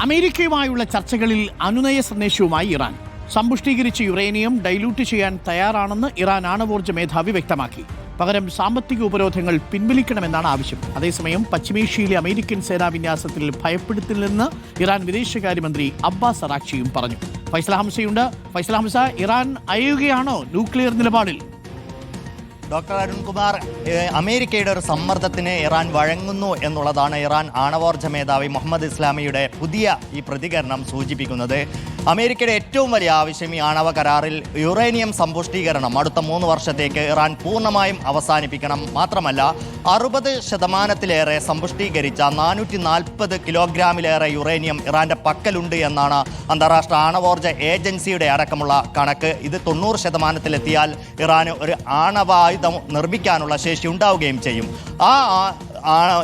അമേരിക്കയുമായുള്ള ചർച്ചകളിൽ അനുനയ സന്ദേശവുമായി Iran. സമ്പുഷ്ടീകരിച്ച uranium dilute ചെയ്യാൻ തയ്യാറാണെന്ന് ഇറാൻ ആണവോർജ മേധാവി വ്യക്തമാക്കി. പകരം സാമ്പത്തിക ഉപരോധങ്ങൾ പിൻവലിക്കണമെന്നാണ് ആവശ്യം. അതേസമയം പശ്ചിമേഷ്യയിലെ അമേരിക്കൻ സേനാ വിന്യാസത്തിൽ ഭയപ്പെടുത്തില്ലെന്ന് ഇറാൻ വിദേശകാര്യമന്ത്രി അബ്ബാസ് അറാക്ഷിയും പറഞ്ഞു. ഫൈസൽ ഹംസയുണ്ട് ഫൈസൽ ഹംസ ഇറാൻ അയയുകയാണോ? ന്യൂക്ലിയർ നിലപാടിൽ ഡോക്ടർ അരുൺകുമാർ കുമാർ അമേരിക്കയുടെ ഒരു സമ്മർദ്ദത്തിന് ഇറാൻ വഴങ്ങുന്നു എന്നുള്ളതാണ് ഇറാൻ ആണവോർജ മേധാവി മുഹമ്മദ് ഇസ്ലാമിയുടെ പുതിയ ഈ പ്രതികരണം സൂചിപ്പിക്കുന്നത്. അമേരിക്കയുടെ ഏറ്റവും വലിയ ആവശ്യം ഈ ആണവ കരാറിൽ യുറേനിയം സമ്പുഷ്ടീകരണം അടുത്ത മൂന്ന് വർഷത്തേക്ക് ഇറാൻ പൂർണമായും അവസാനിപ്പിക്കണം. മാത്രമല്ല അറുപത് ശതമാനത്തിലേറെ സമ്പുഷ്ടീകരിച്ച നാനൂറ്റി നാൽപ്പത് കിലോഗ്രാമിലേറെ യുറേനിയം ഇറാന്റെ പക്കലുണ്ട് എന്നാണ് അന്താരാഷ്ട്ര ആണവോർജ ഏജൻസിയുടെ അടക്കമുള്ള കണക്ക്. ഇത് തൊണ്ണൂറ് ശതമാനത്തിലെത്തിയാൽ ഇറാന് ഒരു ആണവായുധം നിർമ്മിക്കാനുള്ള ശേഷി ഉണ്ടാവുകയും ചെയ്യും. ആ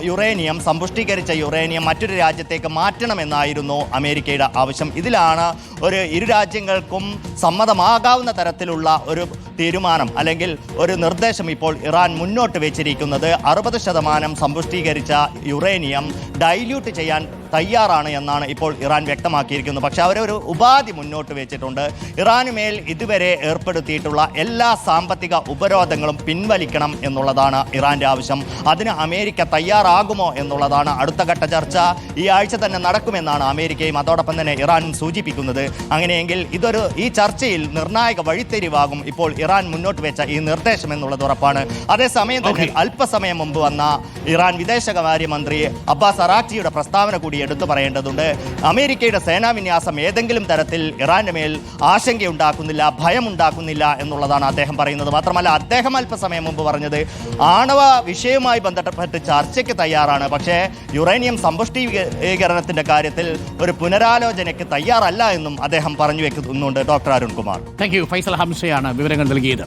യുറേനിയം സമ്പുഷ്ടീകരിച്ച യുറേനിയം മറ്റൊരു രാജ്യത്തേക്ക് മാറ്റണമെന്നായിരുന്നു അമേരിക്കയുടെ ആവശ്യം. ഇതിലാണ് ഒരു ഇരു രാജ്യങ്ങൾക്കും സമ്മതമാകാവുന്ന തരത്തിലുള്ള ഒരു തീരുമാനം അല്ലെങ്കിൽ ഒരു നിർദ്ദേശം ഇപ്പോൾ ഇറാൻ മുന്നോട്ട് വെച്ചിരിക്കുന്നത് അറുപത് ശതമാനം സമ്പുഷ്ടീകരിച്ച യുറേനിയം ഡൈല്യൂട്ട് ചെയ്യാൻ തയ്യാറാണ് എന്നാണ് ഇപ്പോൾ ഇറാൻ വ്യക്തമാക്കിയിരിക്കുന്നത്. പക്ഷേ അവരൊരു ഉപാധി മുന്നോട്ട് വെച്ചിട്ടുണ്ട്. ഇറാനുമേൽ ഇതുവരെ ഏർപ്പെടുത്തിയിട്ടുള്ള എല്ലാ സാമ്പത്തിക ഉപരോധങ്ങളും പിൻവലിക്കണം എന്നുള്ളതാണ് ഇറാന്റെ ആവശ്യം. അതിന് അമേരിക്ക തയ്യാറാകുമോ എന്നുള്ളതാണ് അടുത്ത ഘട്ട ചർച്ച. ഈ ആഴ്ച തന്നെ നടക്കുമെന്നാണ് അമേരിക്കയും അതോടൊപ്പം തന്നെ ഇറാനും സൂചിപ്പിക്കുന്നത്. അങ്ങനെയെങ്കിൽ ഇതൊരു ഈ ചർച്ചയിൽ നിർണായക വഴിത്തിരിവാകും ഇപ്പോൾ ഇറാൻ മുന്നോട്ട് വെച്ച ഈ നിർദ്ദേശം എന്നുള്ളത് ഉറപ്പാണ് അതേസമയം തന്നെ. അല്പസമയം മുമ്പ് വന്ന ഇറാൻ വിദേശകാര്യമന്ത്രി അബ്ബാസ് അറാക്ചിയുടെ പ്രസ്താവന കൂടി എടുത്തു പറയേണ്ടതുണ്ട്. അമേരിക്കയുടെ സേനാവിന്യാസം ഏതെങ്കിലും തരത്തിൽ ഇറാന്റെ മേൽ ആശങ്കയുണ്ടാക്കുന്നില്ല ഭയമുണ്ടാക്കുന്നില്ല എന്നുള്ളതാണ് അദ്ദേഹം പറയുന്നത്. മാത്രമല്ല അദ്ദേഹം അല്പസമയം മുമ്പ് പറഞ്ഞത് ആണവ വിഷയവുമായി ബന്ധപ്പെട്ട് ചർച്ചയ്ക്ക് തയ്യാറാണ്. പക്ഷേ യുറേനിയം സമ്പുഷ്ടീകരണത്തിന്റെ കാര്യത്തിൽ ഒരു പുനരാലോചനയ്ക്ക് തയ്യാറല്ല എന്നും അദ്ദേഹം പറഞ്ഞു വെക്കുന്നുണ്ട് doctor Arunkumar. Thank you Faisal ഹംസയാണ് വിവരങ്ങൾ നൽകിയത്.